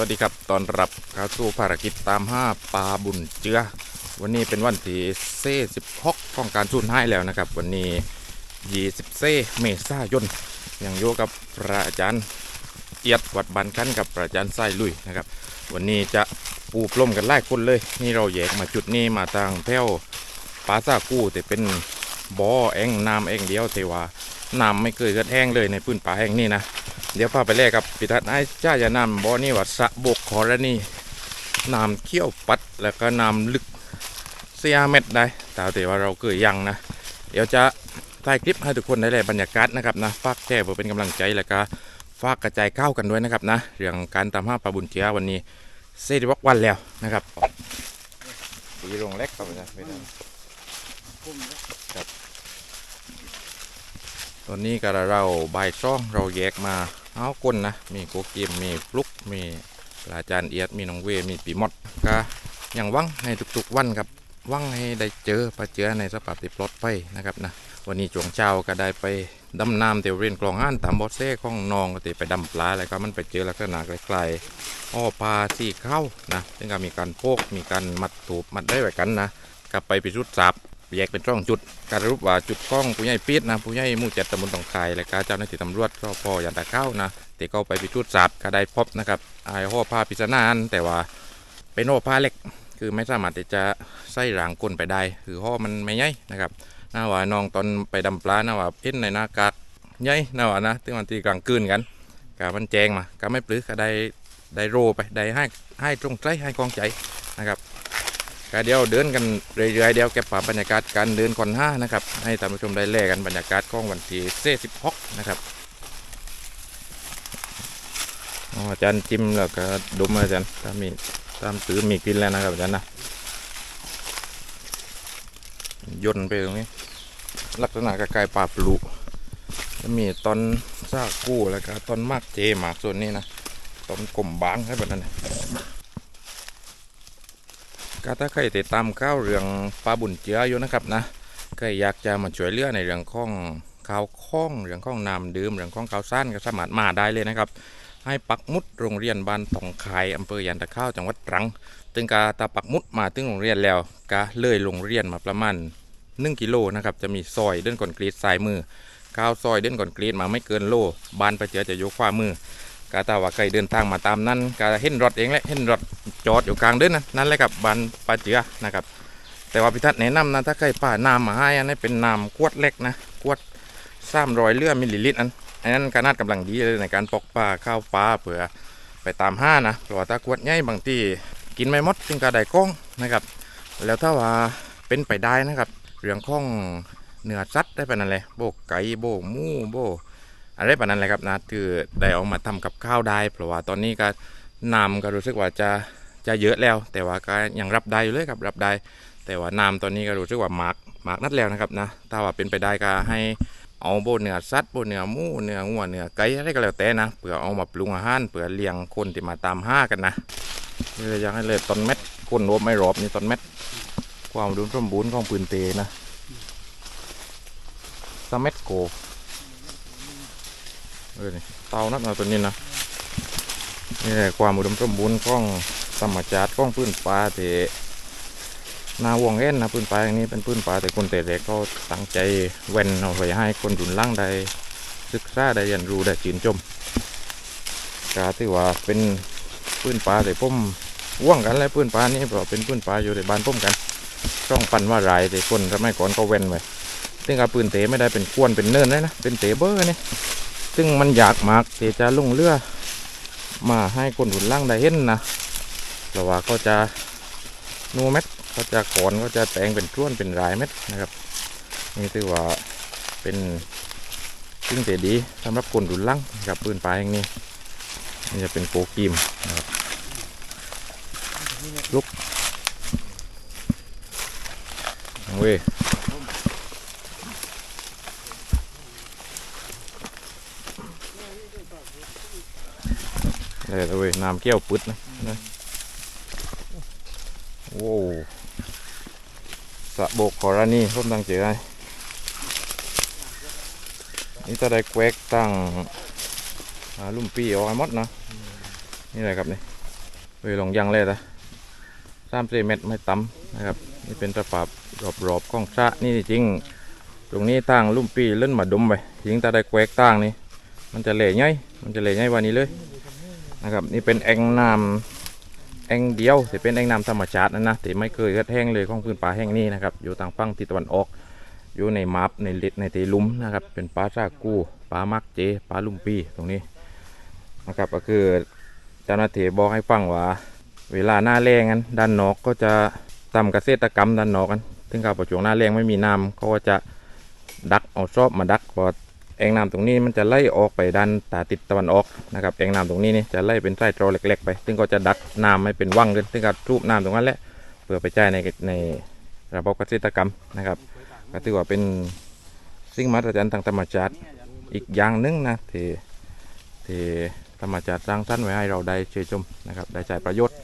วัสดีครับ ตอนรับเข้าสู่ภารกิจตามห้าปลาบุญเจือ วันนี้เป็นวันที่เซ่สิบหกของการสูญให้แล้วนะครับ วันนี้ยี่สิบเซ่เมษายนยังอยู่กับพระอาจารย์เอียดวัดบันกันกับพระอาจารย์ไส้ลุยนะครับ วันนี้จะปูพรมกันไล่คนเลย นี่เราแยกมาจุดนี้มาทางแถวปลาซากู้แต่เป็นบ่อแองน้ำแองเดียวแต่ว่าน้ำไม่เคยเกิดแห้งเลยในพื้นป่าแห่งนี้นะ เดี๋ยวพาไปแลกกับพิทัศน์ไอ้จ้าจะนำบ่อนี่ว่าสะบกขอระนี่น้ำเขี้ยวปัดแล้วก็น้ำลึกเสียเม็ดได้แต่แต่ว่าเราเคยยังนะ เดี๋ยวจะถ่ายคลิปให้ทุกคนได้เลยบรรยากาศนะครับนะฝากแชร์เพื่อเป็นกำลังใจแล้วก็ฝากกระจายก้าวกันด้วยนะครับนะ เรื่องการตามห้าปลาบุญเจียวันนี้เซติวักวันแล้วนะครับปีโรงเล็กครับอาจารย์ไม่ได้ตอนนี้ก็เราใบายช่องเราแยกมา เอาก้นนะ มีโกกิมมีฟลุก มีอาจารย์เอียด มีน้องเว มีปีมดก็ยังวังให้ทุกๆวันครับวังให้ได้เจอปลาเจือในสภาพที่ปลอดภัยนะครับนะวันนี้จวงเช้าก็ได้ไปดำน้ำเตียวเรียนกลองห้านตามบอสเซ่ของนองก็ติไปดำปลาแล้วก็มันไปเจอลักษณะคล้ายๆอ้อปลาที่เข้านะซึ่งก็มีการโพกมีการมัดถูบมัดได้ไว้กันนะกลับไปพิสูจน์ทราบ แยกเป็นช่องจุด การรูปว่าจุดกล้องผู้ใหญ่ปีดนะผู้ใหญ่มู่เจ็ดตำบลตองคายและการเจ้าหน้าที่ตำรวจก็พออยันตะเข้านะแต่ก็ไปพิจูดทราบก็ได้พบนะครับไอ้ห่อผ้าพิษณานแต่ว่าเป็นห่อผ้าเล็ก คือไม่สามารถจะใส่หลังก้นไปได้ คือห่อมันไม่ใหญ่นะครับน่าว่าน้องตอนไปดำปลาน่าว่าเอ็นในหน้ากากใหญ่น่าว่านะที่มันตีกลางคืนกันกามันแจงมาก็ไม่ปลื้อก็ได้ได้โรไปได้ให้ให้ตรงใจให้กองใจนะครับ ก็เดี๋ยวเดินกันเรื่อยๆเดี๋ยวเก็บภาพบรรยากาศการเดินก่อนห้านะครับให้ท่านผู้ชมได้แลกกันบรรยากาศของวันที่เซสิบหกนะครับอ๋ออาจารย์จิ้มแล้วก็ดมอาจารย์ถ้ามีตามตื้อมีกินแล้วนะครับอาจารย์นะย่นไปตรงนี้ ลักษณะคล้ายปลาปลุแล้วมีตอนซากกู้แล้วก็ตอนมากเจหมากส่วนนี้นะตอนกลมบางให้แบบนั้นนะ ก็ถ้าใครติดตามข้าวเรื่องปลาบุญเจืออยู่นะครับนะก็อยากจะมาช่วยเหลือในเรื่องของข้าวคล้องเรื่องของน้ำดื่มเรื่องของข้าวซ่านก็สามารถมาได้เลยนะครับ ให้ปักมุดโรงเรียนบ้านตองคายอำเภอยันตะเข้าวจังหวัดตรังถึงกาตาปักมุดมาถึงโรงเรียนแล้วก็เลยโรงเรียนมาประมาณ1กิโลนะครับจะมีซอยเดินก่อนกรีดซ้ายมือข้าวซอยเดินก่อนกรีดมาไม่เกินโลบ้านปลาเจือจะยู่ขวามือ กาตาว่าใครเดินทางมาตามนั้นกาเห็นรถเองแหละเห็นรถจอดอยู่กลางเดินนะนั่นแหละครับบานปลาเจือนะครับ แต่ว่าพิทัศน์แนะนำนะถ้าใครป่าน้ำมาให้อันนี้เป็นน้ำขวดเล็กนะขวดสามร้อยเลือมิลลิลิตรอันอันนั้นก็น่ากำลังดีเลยในการปอกปลาข้าวปลาเผื่อไปตามห้านะเพราะว่าถ้าขวดใหญ่บางทีกินไม่หมดจึงกาไดกล้องนะครับ แล้วถ้าว่าเป็นไปได้นะครับ เรื่องของเนื้อสัตว์ได้ปานนั้นเลยโบกไก่โบหมูโบ อะไรแบบนั้นแหละครับนะคือได้เอามาทำกับข้าวได้เพราะว่าตอนนี้ก็น้ำก็รู้สึกว่าจะจะเยอะแล้ว แต่ว่าก็ยังรับได้อยู่เลยครับรับได้ แต่ว่าน้ำตอนนี้ก็รู้สึกว่าหมากหมากนัดแล้วนะครับนะถ้าว่าเป็นไปได้ก็ให้เอาโบเนื้อสัตว์โบเนื้อหมูเนื้องัวเนื้อไก่อะไรก็แล้วแต่นะเผื่อเอามาปรุงอาหารเผื่อเลี้ยงคนที่มาตามห้ากันนะเลยอยากให้เลยต้นเม็ดคนรบไม่รอบนี่ต้นเม็ดความอุดุมสมบูรณ์ของปืนเตนะสเม็ดโก เออนี่เตานัดเอาตัวนี้นะนี่แหละความอุดมสมบูรณ์ของธรรมชาติของพื้นป่าที่นาวงเอ็นนะพื้นป่าอย่างนี้เป็นพื้นป่าแต่คนแต่เด็กก็ตั้งใจเว้นเอาไว้ให้คนรุ่นล่างได้ศึกษาได้เรียนรู้ได้ชื่นชมกาที่ว่าเป็นพื้นป่าแต่ผมว่างกันแล้วพื้นป่านี้เพราะเป็นพื้นป่าอยู่ในบ้านผมกันช่องปันว่าหลายแต่คนสมัยก่อนก็เว้นไว้ซึ่งอาปืนเตะไม่ได้เป็นควนเป็นเนินเลยนะเป็นเตะเบอร์นี่ ซึ่งมันอยากมากที่จะลงเรือมาให้คนหุ่นล่างได้เห็นนะเพราะว่าก็จะนูเม็ดก็จะขอนก็จะแตงเป็นก้วนเป็นรายเม็ดนะครับนี่ถือว่าเป็นสิ่งที่ดีสำหรับคนหุ่นล่างกับปืนปลายอย่างนี้นี่จะเป็นโปกิมนะครับลุกเว้ย เลยเว้ยน้ำเกี้ยวปึ๊ดนะนะโว้วสะโบกขอรานี่ร่มตั้งเจอไอ้นี่จะได้แควกตั้งลุ่มปีเอาไว้มดนะนี่อะไรครับนี่เวยลงยังเลยนะสามสี่เมตรไม่ต่ำนะครับ นี่เป็นสภาพรอบๆของสระนี่จริง ตรงนี้ตั้งลุ่มปีเล่นมาดมไปยิงตาได้แควกตั้งนี่มันจะเละง่ายมันจะเละง่ายวันนี้เลย นะครับนี่เป็นแอ่งน้ำแอ่งเดียวแต่เป็นแอ่งน้ำธรรมชาตินะนะแต่ไม่เคยกิดแห้งเลยของพื้นป่าแห้งนี้นะครับอยู่ทางฝั่งทิศตะวันออก อยู่ในมับในลิดในตีลุ่มนะครับเป็นปลาซากูปลามักเจปลาลุมปีตรงนี้นะครับก็คือเจ้าหน้าที่บอกให้ฟังว่า เวลาหน้าแรงนั้นด้านนอกก็จะทำเกษตรกรรมด้านนอกกันถึงกับประจวงหน้าแรงไม่มีน้ำเขาก็จะดักเอาซอบมาดักพอ แอ่งน้ำตรงนี้มันจะไล่ออกไปด้านตาติดตะวันออกนะครับแอ่งน้ำตรงนี้นี่จะไล่เป็นไส้ตรอเล็ก ๆ ไป ซึ่งก็จะดักน้ำไม่เป็นว่างเลยซึ่งก็ทูบน้ำตรงนั้นแหละเพื่อไปใช้ในในระบบเกษตรกรรมนะครับก็ถือว่าเป็นสิ่งมหัศจรรย์ทางธรรมชาติอีกอย่างหนึงนะที่ที่ธรรมชาติสร้างสรรค์ไว้ให้เราได้เชยชมนะครับได้ใช้ประโยชน์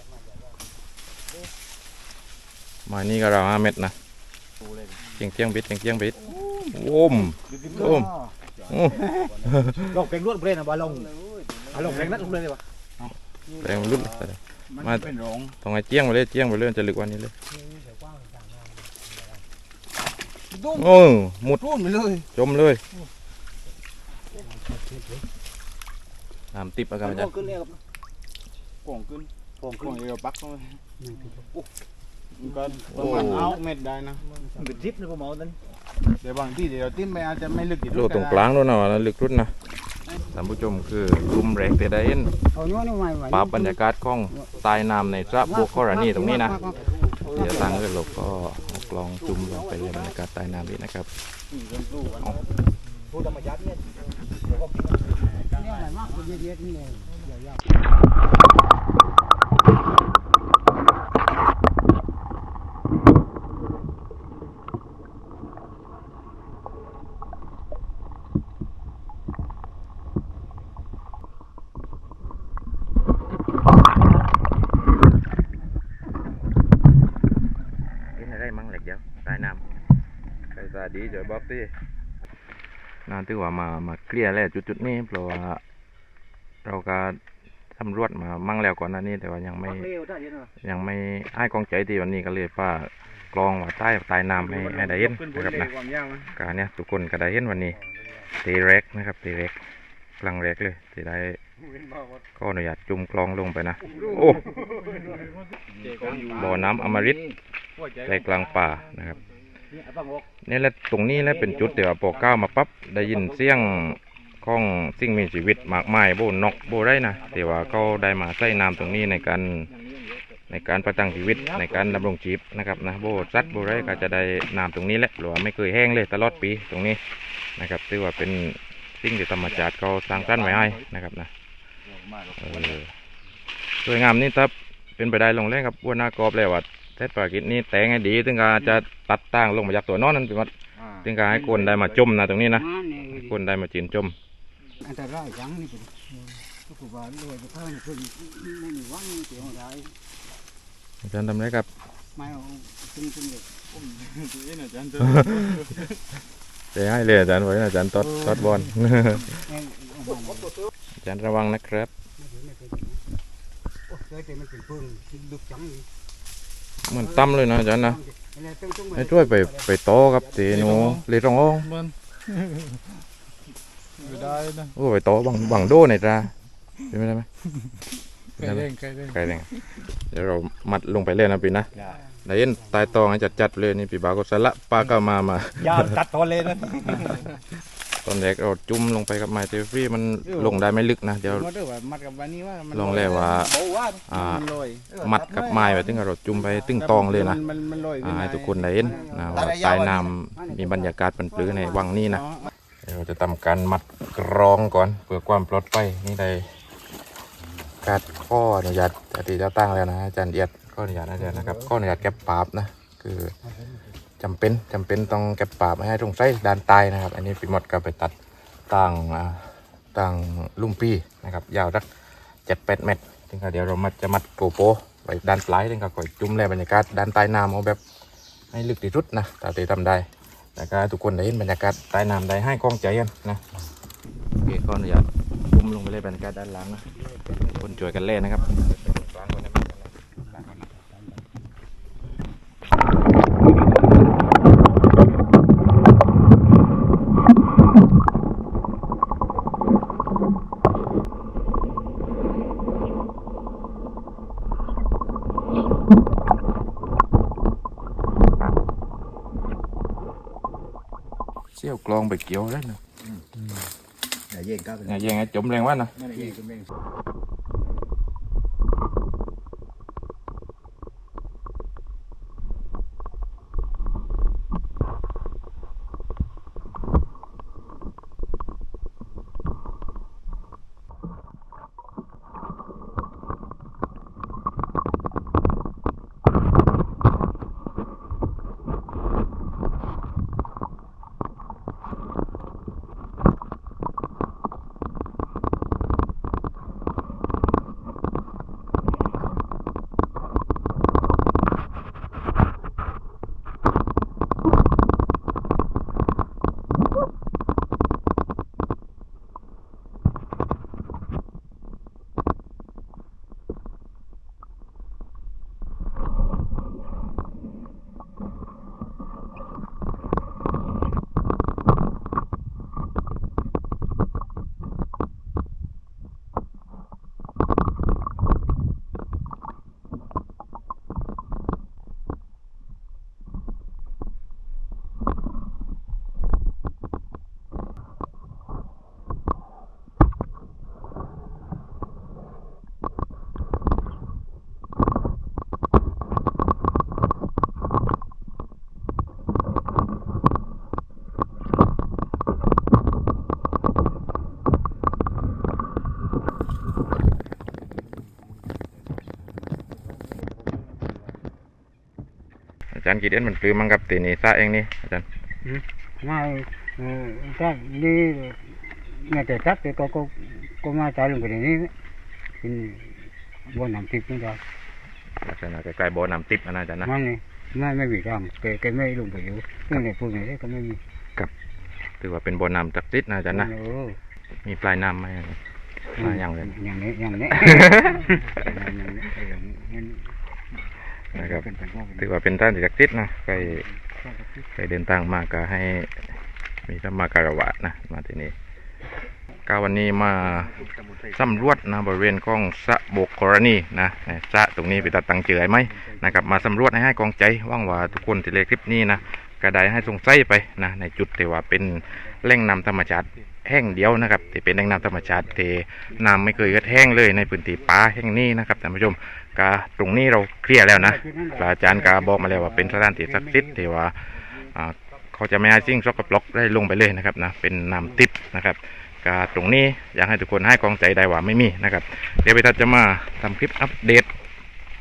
มานี่ก็เราห้าเม็ดนะเจียงเจียงบิดเจียงเจียงบิดโอ้มโอ้ม โอ้ลงแกงรวดเปรนอะบอลลงเอาลงแกงนัดลงเลยเลยวะแรงรุ่นเลยมันมาเป็นรองต้องไอ้เจียงไปเลยเจียงไปเลยมันจะลึกกว่านี้เลย ดุ้งโอ้หมุดรุ่นไปเลยจมเลยน้ำติบอาการมันจะขึ้นเลยครับกล่องขึ้นโป่งกขึ้ล่นองเอวปักเข้าไปมันก็โอ้ประมาณเอาเม็ดได้นะมันเป็นทริปนะผมเอาตอนนี้ เดี๋ยวบางที่เดี๋ยวติ้มไปอาจจะไม่ลึกโลตรงกลางด้วยนะลึกรุ่นนะท่านผู้ชมคือกลุ่มแรงแต่ได้เห็นเอาเนื้อนี่ไว้ไว้ภาพบรรยากาศของใต้น้ำในสระบัวกรณีตรงนี้นะ เดี๋ยวตั้งก็หลบก็เอากลองจุ่มลงไปในบรรยากาศใต้น้ำนี้นะครับผู้ธรรมชาติเนี่ย เนี่ยอะไรมากเยอะๆนี่เลยยาว เห็นอะไรมั่งเหล็กเดียวใต้น้ำ ใครสาดีจอยบอกดินานที่ว่ามามาเคลียร์แล้วจุดๆนี้เพราะว่าเราก็สำรวจมามั่งแล้วก่อนหน้านี้แต่ว่ายังไม่เร็วได้ยังไงยังไม่ให้กองใจที่วันนี้ก็เลยป้ากลองว่าใต้ใต้น้ำให้ให้ได้เห็นขึ้นบนนะครับเลนะยความยาวนะการเนี้ยทุกคนก็ได้เห็นวันนี้ตีแรกนะครับตีแรกกลางแรกเลยที่ได้ก็อนุญาตจุ่มกลองลงไปนะโอ้บ่อน้ำอมฤตใจกลางป่านะครับ นี่ฟังออกนี่แหละตรงนี้แหละเป็นจุดเดี๋ยวพอก้าวมาปั๊บได้ยินเสียงของสิ่งมีชีวิตมากมายโบนกโบไรนะแต่ว่าเขาได้มาใส่น้ำตรงนี้ในการในการประทังชีวิตในการดำรงชีพนะครับนะโบสัตว์โบไรก็จะได้น้ำตรงนี้แหละหรือว่าไม่เคยแห้งเลยตลอดปีตรงนี้นะครับถือว่าเป็นสิ่งที่ธรรมชาติเขาสร้างสรรค์ไว้ให้นะครับนะเออสวยงามนี่ครับเป็นไปได้ลงแรงครับวัวหน้ากรอบเลยว่า เทศภารกิจนี้แต่งให้ดีถึงก็จะตัดตั้งลงมาจากตัวนอนนั่นเป็นว่าอ่าถึงก็ให้คนได้มาจมนะตรงนี้นะมาเนี่ยให้คนได้มาจีนจมอันตรายจังนี่เป็นทุกคนเลยจะเข้าในคนไม่มีว่างเสียงอะไรอาจารย์ทำไรครับไม่เอาตึงตึงเลยนี่นะอาจารย์เดี๋ยวให้เลยอาจารย์ไว้นะอาจารย์ตอดตอดบอลเอ้ยเอามาเลยอาจารย์ระวังนะครับไม่ถึงไม่ถึงโอ้เคยแต่มันเป็นพึ่งดุจังนี่ เหมือนตั้มเลยนะอาจารย์นะอะไรต้องต้องให้ช่วยไปไปโตอครับตีหนูเลยตรงอ้องมันไม่ได้นะโอ้ไปโตอบังบังโดในตราเป็นไม่ได้ไหมไก่เร่งไก่เร่งไกลเลยเดี๋ยวเรามัดลงไปเลยนะปีนะได้เห็นตายตองให้จัดจัดๆเลยนี่ปีบาวก็สละปลาก็มามา ยาวตัดตอนเลยนะ ตอนแรกเราจุ่มลงไปกับไม้เทฟรี่มันลงได้ไม่ลึกนะเดี๋ยวมาด้วยว่ามัดกับวันนี้ว่ามันลองแล้วว่าโอ้ว่าอ่ามันลอยมัดกับไม้ไว้ถึงกับเราจุ่มไปตึงตองเลยนะมันมันลอยอ่าให้ทุกคนได้เห็นนะว่าใต้น้ำมีบรรยากาศเป็นปลื้อในวังนี้นะเดี๋ยวเราจะทำการมัดกรองก่อนเพื่อความปลอดภัยนี่ได้การข้ออนุญาตจากที่เจ้าตั้งแล้วนะอาจารย์เอียดข้ออนุญาตนะอาจารย์นะครับข้ออนุญาตแก็บปราบนะคือ จำเป็นจำเป็นต้องเก็บปราไม่ให้ตรงไส้ด้านใต้นะครับ อันนี้ปีหมดก็ไปตัดตั้งอ่างลุ่มปีนะครับ ยาวสักเจ็ดแปดเมตรถึงเดี๋ยวเรามัดจะมัดโกโปไว้ด้านปลายถึงก็คอยจุ่มแลบรรยากาศด้านใต้น้ำเอาแบบให้ลึกที่สุดนะตาตีทำได้แล้วก็ทุกคนได้เห็นบรรยากาศใต้น้ำได้ให้กล้องใจกันนะโอเคก็อนุญาตพุ่มลงไปเลยบรรยากาศด้านหล่างนะคนช่วยกันเล่นนะครับกลางก่อนนะ ซี่ยวกลองไปเกี่ยวได้นะอย่าเย่งก้าวไปอย่าแย่งไอ้จมแรงว่านะไม่ได้เย่งก็ไม่อา จารย์กีเดนมันปลือมั้งครับตีนี่ซะเองนี่อาจารย์มาเออถ้านี่เนี่ยแต่ทักแต่ก็ก็ก็มาจ่ายลงไปในนี้เป็นบนน้ำทิพย์นี่ได้ลักษณะใกล้ๆบ่อน้ำติบอะนะอาจารย์นะมันนี่ไม่ไม่มีทางแกแกไม่ลงไปอยู่นี่ในพวกนี้ก็ไม่มีถือว่าเป็นบ่อน้ำศักดิ์สิทธิ์นะอาจารย์นะเออมีปลายน้ำไหมมาอย่างเลยอย่างนี้อย่างนี้อย่างนี้อย่าง นี้นะครับเป็นเป็นพวกถือว่าเป็นท่านศักดิ์สิทธิ์นะใครใครเดินทางมาก็ให้มีธรรมาการวะนะมาที่นี่ก็วันนี้มาสำรวจนะบริเวณของสระบกกรณีนะสระตรงนี้ไปตัดตังเจอไหมนะครับมาสำรวจให้ให้กองใจหว่างว่าทุกคนที่เลคลิปนี้นะก็ได้ให้สงสัยไปนะในจุดที่ว่าเป็นแหล่งน้ำธรรมชาติแห้งเดียวนะครับที่เป็นแหล่งน้ำธรรมชาติที่น้ำไม่เคยเกิดแห้งเลยในพื้นที่ป่าแห่งนี้นะครับท่านผู้ชม ก็ตรงนี้เราเคลียร์แล้วนะพระอาจารย์ก็บอกมาแล้วว่าเป็นสถานที่ศักดิ์สิทธิ์ที่ว่าเขาจะไม่ให้สิ่งสกปรกได้ลงไปเลยนะครับนะเป็นน้ำทิพย์นะครับก็ตรงนี้อยากให้ทุกคนให้กองใจได้ว่าไม่มีนะครับ เดี๋ยวไปทัดจะมาทำคลิปอัปเดต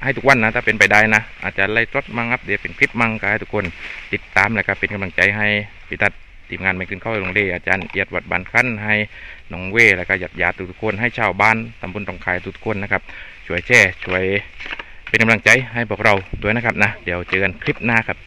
ให้ทุกวันนะถ้าเป็นไปได้นะ อาจจะไล่สดมั่งอัปเดตเป็นคลิปมั่งก็ให้ทุกคนติดตามแล้วก็เป็นกำลังใจให้พิทัศน์ทีมงานไม่ขึ้นเข้าลงเดอาจารย์เอียดวัดบานขั้นให้น้องเวแล้วก็หยัดยาทุกคนให้ชาวบ้านตำบลตองคายทุกคนนะครับ ช่วยแชร์ช่วยเป็นกำลังใจให้พวกเราด้วยนะครับนะ เดี๋ยวเจอกันคลิปหน้าครับ